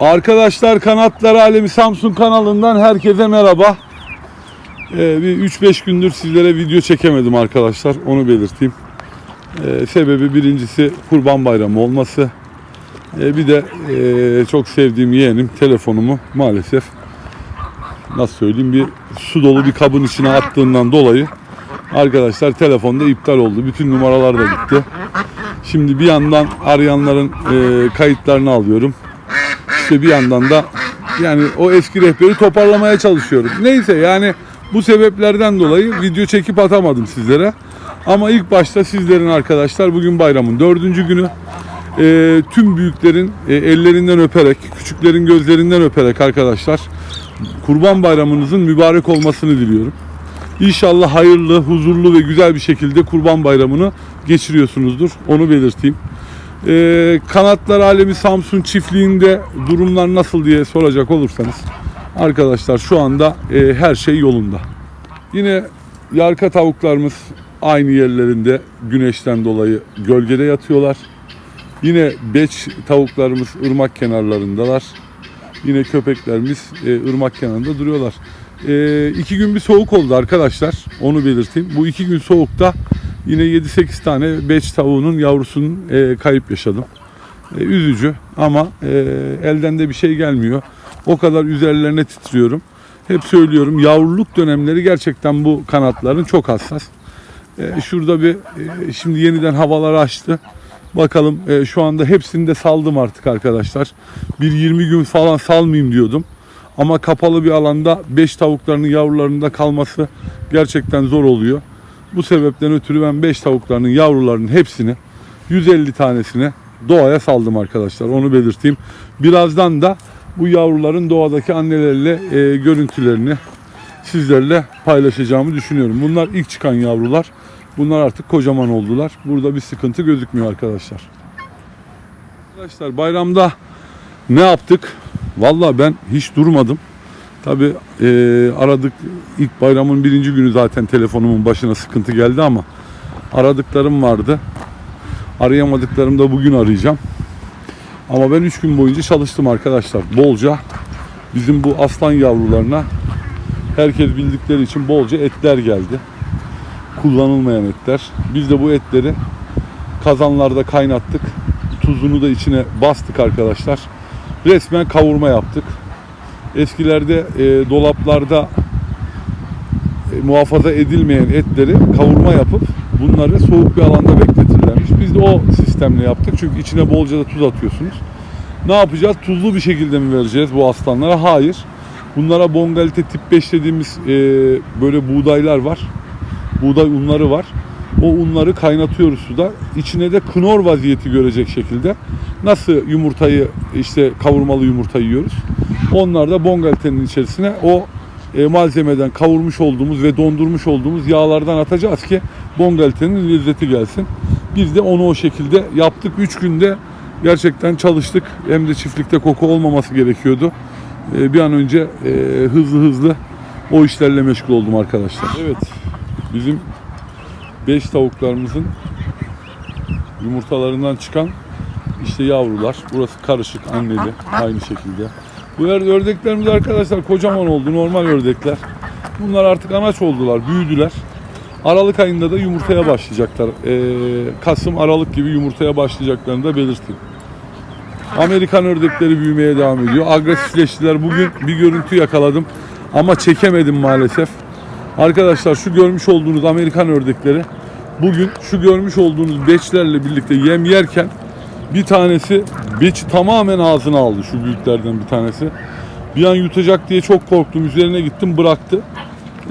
Arkadaşlar Kanatlar Alemi Samsun kanalından herkese merhaba. Ee, bir 3-5 gündür sizlere video çekemedim arkadaşlar. Onu belirteyim. Ee, sebebi birincisi Kurban Bayramı olması. Ee, bir de e, çok sevdiğim yeğenim telefonumu maalesef nasıl söyleyeyim bir su dolu bir kabın içine attığından dolayı arkadaşlar telefonda iptal oldu. Bütün numaralar da gitti. Şimdi bir yandan arayanların e, kayıtlarını alıyorum. İşte bir yandan da yani o eski rehberi toparlamaya çalışıyorum. Neyse yani bu sebeplerden dolayı video çekip atamadım sizlere. Ama ilk başta sizlerin arkadaşlar bugün bayramın dördüncü günü. E, tüm büyüklerin e, ellerinden öperek, küçüklerin gözlerinden öperek arkadaşlar Kurban Bayramınızın mübarek olmasını diliyorum. İnşallah hayırlı, huzurlu ve güzel bir şekilde Kurban Bayramını geçiriyorsunuzdur. Onu belirteyim. Ee, Kanatlar Alemi Samsun çiftliğinde durumlar nasıl diye soracak olursanız arkadaşlar şu anda e, her şey yolunda. Yine yarka tavuklarımız aynı yerlerinde güneşten dolayı gölgede yatıyorlar. Yine beç tavuklarımız ırmak kenarlarındalar. Yine köpeklerimiz e, ırmak kenarında duruyorlar. E, iki gün bir soğuk oldu arkadaşlar. Onu belirteyim. Bu iki gün soğukta yine 7-8 tane beç tavuğunun yavrusunun e, kayıp yaşadım. E, üzücü ama e, elden de bir şey gelmiyor. O kadar üzerlerine titriyorum. Hep söylüyorum yavruluk dönemleri gerçekten bu kanatların çok hassas. E, şurada bir e, şimdi yeniden havalar açtı. Bakalım e, şu anda hepsini de saldım artık arkadaşlar. Bir 20 gün falan salmayayım diyordum. Ama kapalı bir alanda 5 tavuklarının yavrularında kalması gerçekten zor oluyor. Bu sebepten ötürü ben 5 tavuklarının yavrularının hepsini 150 tanesine doğaya saldım arkadaşlar. Onu belirteyim. Birazdan da bu yavruların doğadaki anneleriyle e, görüntülerini sizlerle paylaşacağımı düşünüyorum. Bunlar ilk çıkan yavrular. Bunlar artık kocaman oldular. Burada bir sıkıntı gözükmüyor arkadaşlar. Arkadaşlar bayramda ne yaptık? Vallahi ben hiç durmadım. Tabi aradık ilk bayramın birinci günü zaten telefonumun başına sıkıntı geldi ama aradıklarım vardı. Arayamadıklarım da bugün arayacağım. Ama ben 3 gün boyunca çalıştım arkadaşlar. Bolca bizim bu aslan yavrularına herkes bildikleri için bolca etler geldi. Kullanılmayan etler. Biz de bu etleri kazanlarda kaynattık. Tuzunu da içine bastık arkadaşlar. Resmen kavurma yaptık. Eskilerde e, dolaplarda e, muhafaza edilmeyen etleri kavurma yapıp bunları soğuk bir alanda bekletirlermiş. Biz de o sistemle yaptık. Çünkü içine bolca da tuz atıyorsunuz. Ne yapacağız? Tuzlu bir şekilde mi vereceğiz bu aslanlara? Hayır. Bunlara bongalite tip 5 dediğimiz e, böyle buğdaylar var. Buğday unları var. O unları kaynatıyoruz suda. İçine de knor vaziyeti görecek şekilde nasıl yumurtayı işte kavurmalı yumurta yiyoruz. Onlar da bongalitenin içerisine o e, malzemeden kavurmuş olduğumuz ve dondurmuş olduğumuz yağlardan atacağız ki bongalitenin lezzeti gelsin. Biz de onu o şekilde yaptık. 3 günde gerçekten çalıştık. Hem de çiftlikte koku olmaması gerekiyordu. E, bir an önce e, hızlı hızlı o işlerle meşgul oldum arkadaşlar. Evet. Bizim 5 tavuklarımızın yumurtalarından çıkan işte yavrular. Burası karışık anneli aynı şekilde. Bu ör- ördeklerimiz arkadaşlar kocaman oldu normal ördekler. Bunlar artık anaç oldular, büyüdüler. Aralık ayında da yumurtaya başlayacaklar. Ee, Kasım, Aralık gibi yumurtaya başlayacaklarını da belirteyim. Amerikan ördekleri büyümeye devam ediyor. Agresifleştiler. Bugün bir görüntü yakaladım ama çekemedim maalesef. Arkadaşlar şu görmüş olduğunuz Amerikan ördekleri bugün şu görmüş olduğunuz beçlerle birlikte yem yerken bir tanesi beçi tamamen ağzına aldı şu büyüklerden bir tanesi. Bir an yutacak diye çok korktum. Üzerine gittim bıraktı.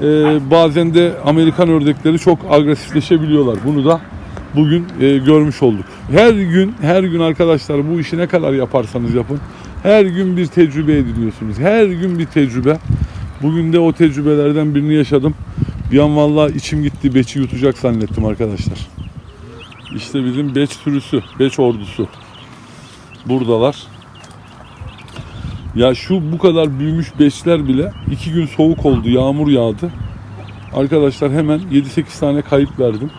Ee, bazen de Amerikan ördekleri çok agresifleşebiliyorlar. Bunu da bugün e, görmüş olduk. Her gün her gün arkadaşlar bu işi ne kadar yaparsanız yapın. Her gün bir tecrübe ediniyorsunuz. Her gün bir tecrübe. Bugün de o tecrübelerden birini yaşadım. Bir an vallahi içim gitti. Beçi yutacak zannettim arkadaşlar. İşte bizim beç sürüsü, beç ordusu. Buradalar. Ya şu bu kadar büyümüş beçler bile iki gün soğuk oldu, yağmur yağdı. Arkadaşlar hemen 7-8 tane kayıp verdim.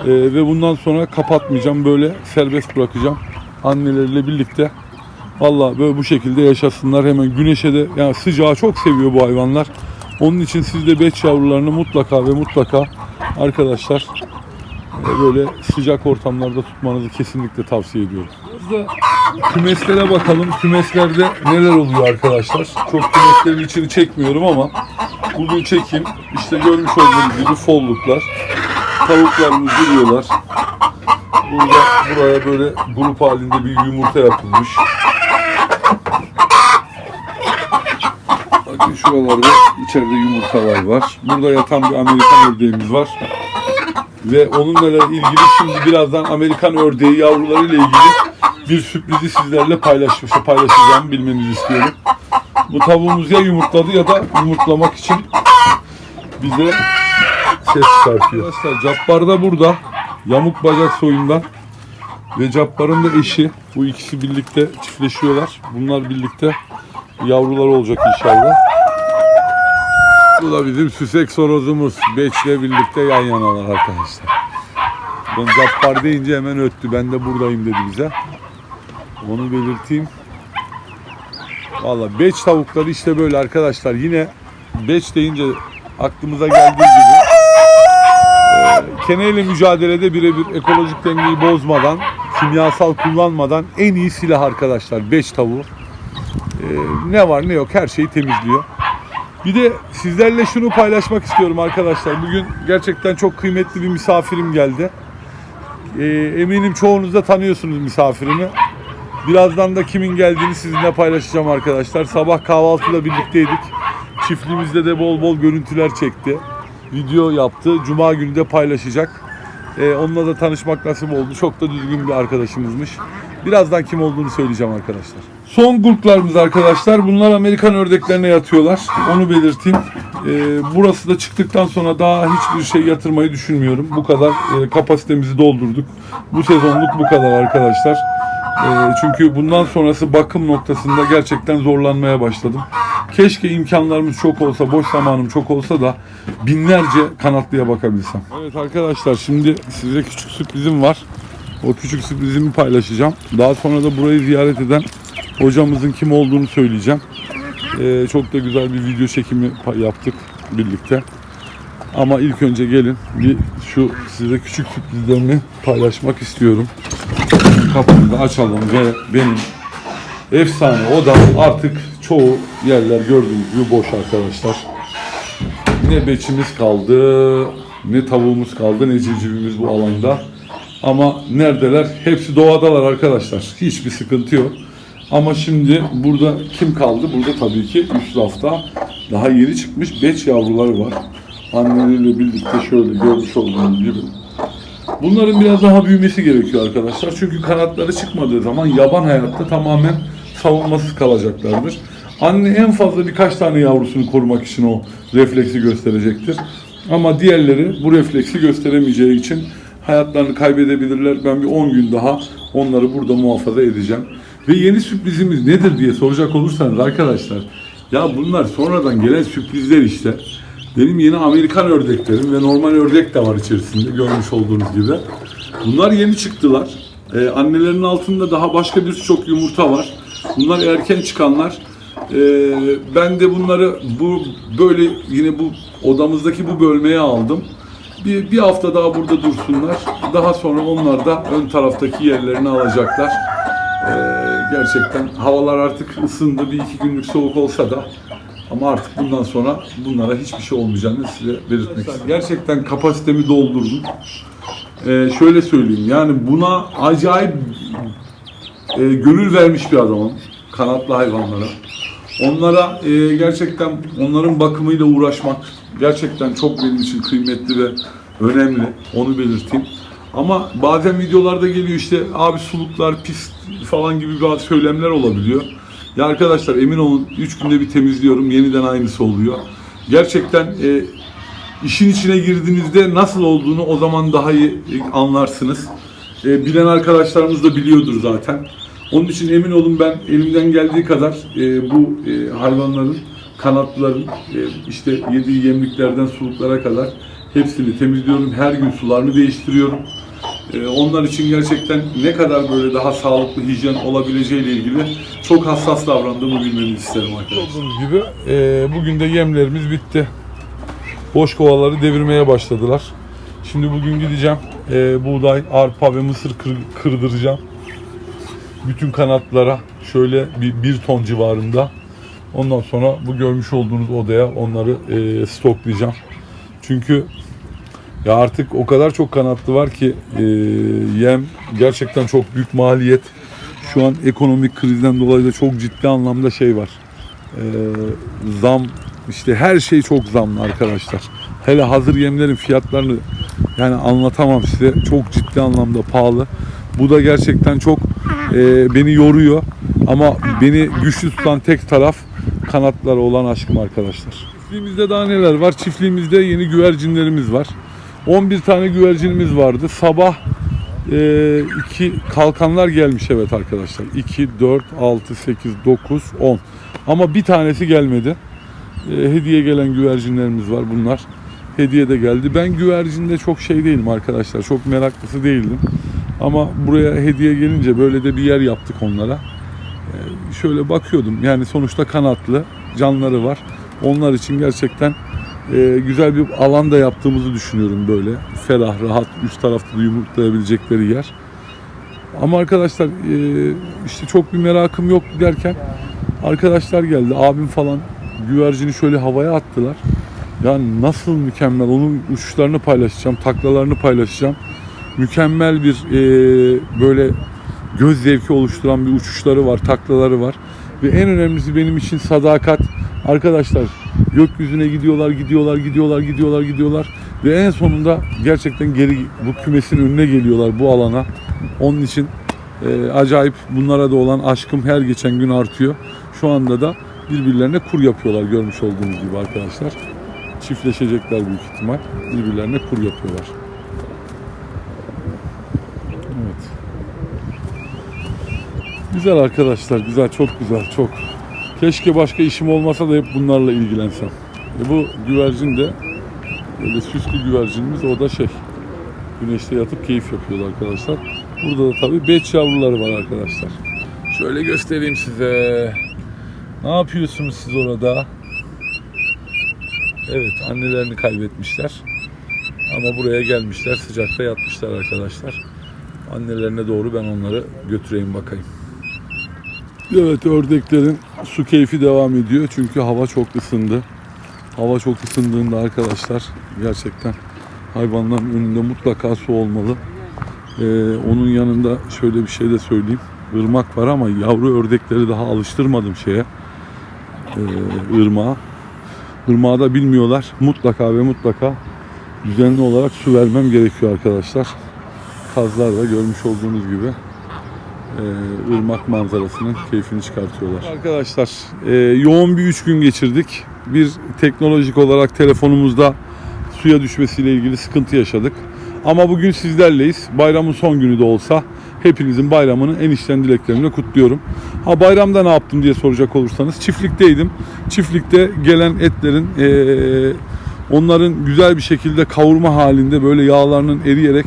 Ee, ve bundan sonra kapatmayacağım. Böyle serbest bırakacağım. Anneleriyle birlikte Valla böyle bu şekilde yaşasınlar. Hemen güneşe de yani sıcağı çok seviyor bu hayvanlar. Onun için siz de beç yavrularını mutlaka ve mutlaka arkadaşlar böyle sıcak ortamlarda tutmanızı kesinlikle tavsiye ediyorum. Burada kümeslere bakalım. Kümeslerde neler oluyor arkadaşlar? Çok kümeslerin içini çekmiyorum ama bugün çekeyim. İşte görmüş olduğunuz gibi folluklar. Tavuklarımız duruyorlar. Burada buraya böyle grup halinde bir yumurta yapılmış. Bakın şuralarda içeride yumurtalar var. Burada yatan bir Amerikan ördeğimiz var. Ve onunla ilgili şimdi birazdan Amerikan ördeği yavrularıyla ilgili bir sürprizi sizlerle paylaşmış, paylaşacağım bilmenizi istiyorum. Bu tavuğumuz ya yumurtladı ya da yumurtlamak için bize ses çıkartıyor. Arkadaşlar Cabbar da burada. Yamuk bacak soyundan. Ve Cabbar'ın da eşi. Bu ikisi birlikte çiftleşiyorlar. Bunlar birlikte yavrular olacak inşallah. Bu da bizim süsek sorozumuz. Beç'le birlikte yan yanalar arkadaşlar. Ben Cabbar deyince hemen öttü. Ben de buradayım dedi bize. Onu belirteyim. Valla beç tavukları işte böyle arkadaşlar. Yine beç deyince aklımıza geldiği gibi e, keneyle mücadelede birebir ekolojik dengeyi bozmadan, kimyasal kullanmadan en iyi silah arkadaşlar beç tavuğu. E, ne var ne yok her şeyi temizliyor. Bir de sizlerle şunu paylaşmak istiyorum arkadaşlar. Bugün gerçekten çok kıymetli bir misafirim geldi. E, eminim çoğunuz da tanıyorsunuz misafirimi. Birazdan da kimin geldiğini sizinle paylaşacağım arkadaşlar. Sabah kahvaltıda birlikteydik. Çiftliğimizde de bol bol görüntüler çekti. Video yaptı. Cuma günü de paylaşacak. Ee, onunla da tanışmak nasip oldu. Çok da düzgün bir arkadaşımızmış. Birazdan kim olduğunu söyleyeceğim arkadaşlar. Son gruplarımız arkadaşlar. Bunlar Amerikan ördeklerine yatıyorlar. Onu belirteyim. Ee, burası da çıktıktan sonra daha hiçbir şey yatırmayı düşünmüyorum. Bu kadar e, kapasitemizi doldurduk. Bu sezonluk bu kadar arkadaşlar. Ee, çünkü bundan sonrası bakım noktasında gerçekten zorlanmaya başladım. Keşke imkanlarımız çok olsa, boş zamanım çok olsa da binlerce kanatlıya bakabilsem. Evet arkadaşlar şimdi size küçük sürprizim var. O küçük sürprizimi paylaşacağım. Daha sonra da burayı ziyaret eden hocamızın kim olduğunu söyleyeceğim. Ee, çok da güzel bir video çekimi yaptık birlikte. Ama ilk önce gelin bir şu size küçük sürprizlerimi paylaşmak istiyorum kapıyı da açalım ve benim efsane odam artık çoğu yerler gördüğünüz gibi boş arkadaşlar. Ne beçimiz kaldı, ne tavuğumuz kaldı, ne civcivimiz bu alanda. Ama neredeler? Hepsi doğadalar arkadaşlar. Hiçbir sıkıntı yok. Ama şimdi burada kim kaldı? Burada tabii ki üst rafta daha yeni çıkmış beç yavruları var. Anneleriyle birlikte şöyle görmüş olduğunuz gibi. Bunların biraz daha büyümesi gerekiyor arkadaşlar. Çünkü kanatları çıkmadığı zaman yaban hayatta tamamen savunmasız kalacaklardır. Anne en fazla birkaç tane yavrusunu korumak için o refleksi gösterecektir. Ama diğerleri bu refleksi gösteremeyeceği için hayatlarını kaybedebilirler. Ben bir 10 gün daha onları burada muhafaza edeceğim. Ve yeni sürprizimiz nedir diye soracak olursanız arkadaşlar. Ya bunlar sonradan gelen sürprizler işte. Benim yeni Amerikan ördeklerim ve normal ördek de var içerisinde görmüş olduğunuz gibi. Bunlar yeni çıktılar. Ee, annelerinin altında daha başka birçok yumurta var. Bunlar erken çıkanlar. Ee, ben de bunları bu böyle yine bu odamızdaki bu bölmeye aldım. Bir, bir hafta daha burada dursunlar. Daha sonra onlar da ön taraftaki yerlerini alacaklar. Ee, gerçekten havalar artık ısındı. Bir iki günlük soğuk olsa da ama artık bundan sonra bunlara hiçbir şey olmayacağını size belirtmek istiyorum. Gerçekten kapasitemi doldurdum. Ee, şöyle söyleyeyim yani buna acayip e, gönül vermiş bir adamım. Kanatlı hayvanlara. Onlara e, gerçekten onların bakımıyla uğraşmak gerçekten çok benim için kıymetli ve önemli. Onu belirteyim. Ama bazen videolarda geliyor işte abi suluklar pis falan gibi bazı söylemler olabiliyor. Ya arkadaşlar emin olun 3 günde bir temizliyorum yeniden aynısı oluyor. Gerçekten e, işin içine girdiğinizde nasıl olduğunu o zaman daha iyi e, anlarsınız. E, bilen arkadaşlarımız da biliyordur zaten. Onun için emin olun ben elimden geldiği kadar e, bu e, hayvanların, kanatların e, işte yediği yemliklerden suluklara kadar hepsini temizliyorum. Her gün sularını değiştiriyorum. e, onlar için gerçekten ne kadar böyle daha sağlıklı hijyen olabileceğiyle ilgili çok hassas davrandığımı bilmenizi isterim arkadaşlar. Olduğunuz gibi e, bugün de yemlerimiz bitti. Boş kovaları devirmeye başladılar. Şimdi bugün gideceğim. e, buğday, arpa ve mısır kır- kırdıracağım. Bütün kanatlara şöyle bir, bir ton civarında. Ondan sonra bu görmüş olduğunuz odaya onları e, stoklayacağım. Çünkü ya artık o kadar çok kanatlı var ki e, yem gerçekten çok büyük maliyet. Şu an ekonomik krizden dolayı da çok ciddi anlamda şey var. E, zam işte her şey çok zamlı arkadaşlar. Hele hazır yemlerin fiyatlarını yani anlatamam size. Çok ciddi anlamda pahalı. Bu da gerçekten çok e, beni yoruyor. Ama beni güçlü tutan tek taraf kanatlara olan aşkım arkadaşlar. Çiftliğimizde daha neler var? Çiftliğimizde yeni güvercinlerimiz var. 11 tane güvercinimiz vardı. Sabah e, iki kalkanlar gelmiş evet arkadaşlar. 2, 4, 6, 8, 9, 10. Ama bir tanesi gelmedi. E, hediye gelen güvercinlerimiz var bunlar. Hediye de geldi. Ben güvercinde çok şey değilim arkadaşlar. Çok meraklısı değildim. Ama buraya hediye gelince böyle de bir yer yaptık onlara. E, şöyle bakıyordum. Yani sonuçta kanatlı canları var. Onlar için gerçekten e, güzel bir alan da yaptığımızı düşünüyorum böyle. Ferah, rahat, üst tarafta da yumurtlayabilecekleri yer. Ama arkadaşlar e, işte çok bir merakım yoktu derken arkadaşlar geldi. Abim falan güvercini şöyle havaya attılar. Yani nasıl mükemmel. Onun uçuşlarını paylaşacağım, taklalarını paylaşacağım. Mükemmel bir e, böyle göz zevki oluşturan bir uçuşları var, taklaları var. Ve en önemlisi benim için sadakat. Arkadaşlar gökyüzüne gidiyorlar, gidiyorlar, gidiyorlar, gidiyorlar, gidiyorlar. Ve en sonunda gerçekten geri bu kümesin önüne geliyorlar bu alana. Onun için e, acayip bunlara da olan aşkım her geçen gün artıyor. Şu anda da birbirlerine kur yapıyorlar görmüş olduğunuz gibi arkadaşlar. Çiftleşecekler büyük ihtimal. Birbirlerine kur yapıyorlar. Evet. Güzel arkadaşlar, güzel, çok güzel, çok. Keşke başka işim olmasa da hep bunlarla ilgilensem. E bu güvercin de böyle süslü güvercinimiz o da şey. Güneşte yatıp keyif yapıyordu arkadaşlar. Burada da tabii beç yavruları var arkadaşlar. Şöyle göstereyim size. Ne yapıyorsunuz siz orada? Evet annelerini kaybetmişler. Ama buraya gelmişler sıcakta yatmışlar arkadaşlar. Annelerine doğru ben onları götüreyim bakayım. Evet ördeklerin su keyfi devam ediyor çünkü hava çok ısındı. Hava çok ısındığında arkadaşlar gerçekten hayvanların önünde mutlaka su olmalı. Ee, onun yanında şöyle bir şey de söyleyeyim. Irmak var ama yavru ördekleri daha alıştırmadım şeye. Ee, ırmağa. Irmağı da bilmiyorlar. Mutlaka ve mutlaka düzenli olarak su vermem gerekiyor arkadaşlar. Kazlar da görmüş olduğunuz gibi e, manzarasının keyfini çıkartıyorlar. Arkadaşlar e, yoğun bir üç gün geçirdik. Bir teknolojik olarak telefonumuzda suya düşmesiyle ilgili sıkıntı yaşadık. Ama bugün sizlerleyiz. Bayramın son günü de olsa hepinizin bayramını en içten dileklerimle kutluyorum. Ha bayramda ne yaptım diye soracak olursanız çiftlikteydim. Çiftlikte gelen etlerin e, onların güzel bir şekilde kavurma halinde böyle yağlarının eriyerek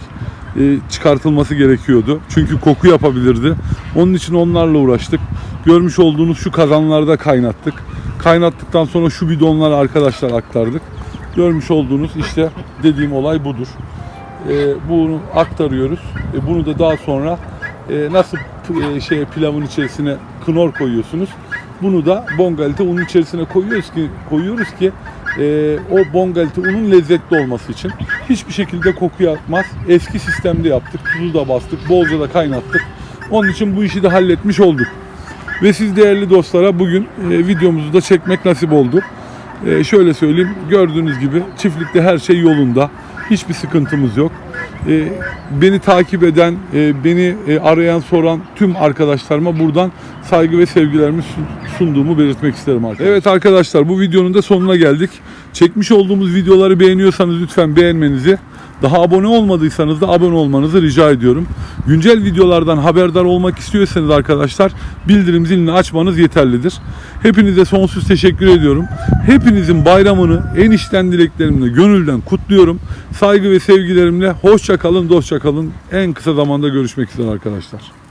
çıkartılması gerekiyordu. Çünkü koku yapabilirdi. Onun için onlarla uğraştık. Görmüş olduğunuz şu kazanlarda kaynattık. Kaynattıktan sonra şu bidonları arkadaşlar aktardık. Görmüş olduğunuz işte dediğim olay budur. E, bunu aktarıyoruz. E, bunu da daha sonra e, nasıl e, şey pilavın içerisine knor koyuyorsunuz. Bunu da bongalite unun içerisine koyuyoruz ki koyuyoruz ki e, o bongalite unun lezzetli olması için. Hiçbir şekilde koku yapmaz. Eski sistemde yaptık. Tuzu da bastık. Bolca da kaynattık. Onun için bu işi de halletmiş olduk. Ve siz değerli dostlara bugün e, videomuzu da çekmek nasip oldu. E, şöyle söyleyeyim. Gördüğünüz gibi çiftlikte her şey yolunda. Hiçbir sıkıntımız yok. E, beni takip eden, e, beni e, arayan, soran tüm arkadaşlarıma buradan saygı ve sevgilerimi sun- sunduğumu belirtmek isterim arkadaşlar. Evet arkadaşlar bu videonun da sonuna geldik. Çekmiş olduğumuz videoları beğeniyorsanız lütfen beğenmenizi, Daha abone olmadıysanız da abone olmanızı rica ediyorum. Güncel videolardan haberdar olmak istiyorsanız arkadaşlar bildirim zilini açmanız yeterlidir. Hepinize sonsuz teşekkür ediyorum. Hepinizin bayramını en içten dileklerimle gönülden kutluyorum. Saygı ve sevgilerimle hoşça kalın, dostça kalın. En kısa zamanda görüşmek üzere arkadaşlar.